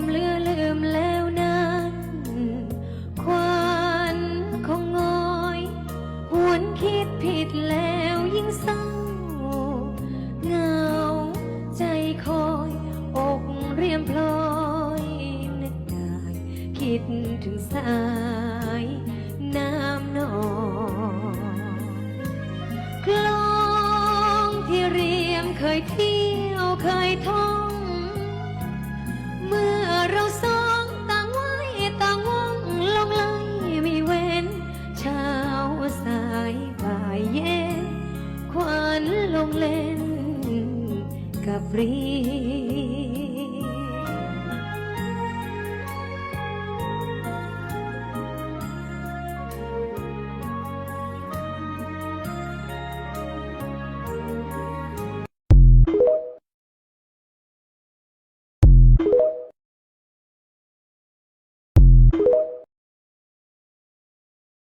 ำเลือลืมแล้วนั้นควันคงงอยหวนคิดผิดแล้วยิ่งเศร้าเงาใจคอยอกเรียมพลอยนึกได้คิดถึงสายน้ำนองคลองที่เรียมเคยเที่ยวเคยท่องายเย็นควันลงเล่นกับรี